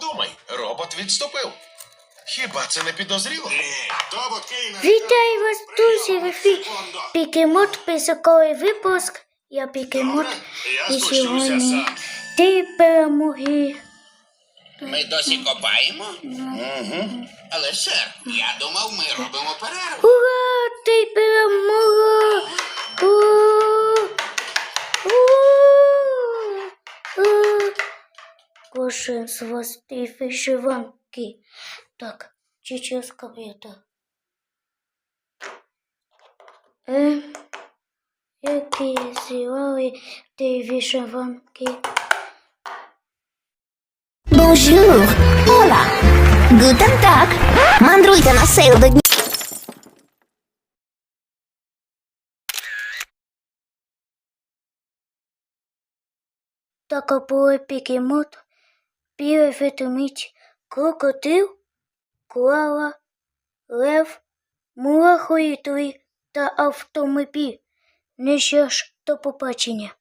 Подумай, робот відступив. Хіба це не підозріло? Ні, то Кейна. Вітаю вас, друзі, в ефірі Пікемот, писаковий випуск. Я Пікемот. І сьогодні сам. ти перемоги. Ми досі копаємо? Угу. Але, сер, я думав, ми робимо перерву. Ура! Ти Кожен з вас ти вишиванки. Так, сейчас кабета. Е, які зірвали ти вишиванки? Bonjour! Hola! Guten Tag! Мандруйте на сейл до дня. Так були пікемот, білий ведмідь, крокодил, клава, лев, мурахоїдлий та автомобіль. Не ще ж, до побачення.